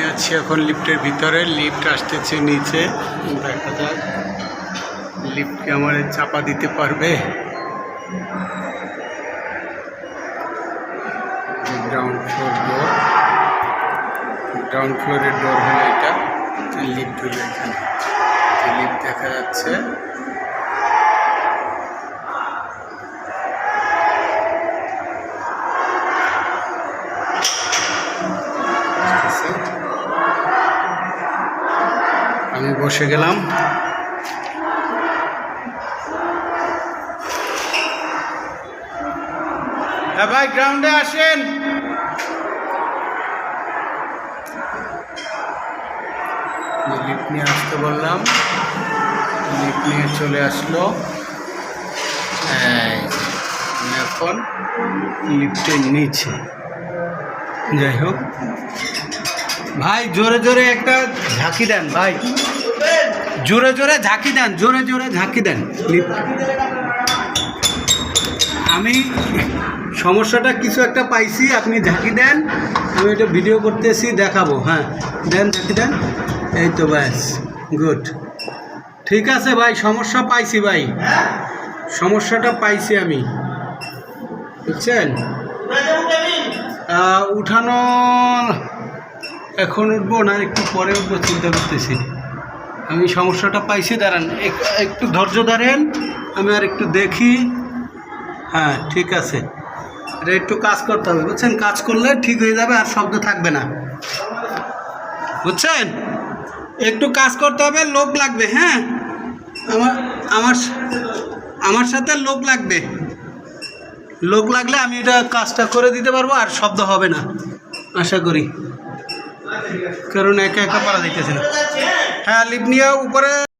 আছি এখন লিফটের ভিতরে। লিফট আসতেছে নিচে। দেখা যাক। লিফটকে আমার চাপা দিতে পারবে? গ্রাউন্ড ফ্লোর ডোর গ্রাউন্ড ফ্লোরের ডোর হলো এটা। লিফট হলো এখানে। লিফট দেখা যাচ্ছে। আমি বসে গেলাম। হ্যাঁ ভাই গ্রাউন্ডে আসেন। নিয়ে আসতে বললাম লিফট নিয়ে চলে আসলো। এখন লিফটের নিচে। যাই হোক। ভাই, জোরে জোরে একটা ঝাঁকি দেন, ভাই। জোরে জোরে ঝাঁকি দেন, জোরে জোরে ঝাঁকি দেন আমি সমস্যাটা কিছু একটা পাইছি, আপনি ঝাঁকি দেন, আমি এটা ভিডিও করতেছি, দেখাবো হ্যাঁ। দেন, ঝাঁকি দেন। এই তো ব্যাস গুড ঠিক আছে ভাই, সমস্যা পাইছি ভাই। সমস্যাটা পাইছি আমি। বুঝছেন? উঠানো, এখন উঠবো না, একটু পরে উঠবো, চিন্তা করতেছি। আমি সমস্যাটা পাইছি, দাঁড়ান, এক- একটু ধৈর্য ধরেন, আমি আর একটু দেখি। হ্যাঁ ঠিক আছে। এটা একটু কাজ করতে হবে, বুঝছেন? কাজ করলে ঠিক হয়ে যাবে, আর শব্দ থাকবে না। বুঝছেন? একটু কাজ করতে হবে, লোক লাগবে হ্যাঁ? আমার আমার আমার সাথে লোক লাগবে। লোক লাগলে আমি এটা কাজটা করে দিতে পারব, আর শব্দ হবে না। আশা করি। কারণ একা একা পারা যাইতেছে না হ্যাঁ লিপ নিয়ে উপরে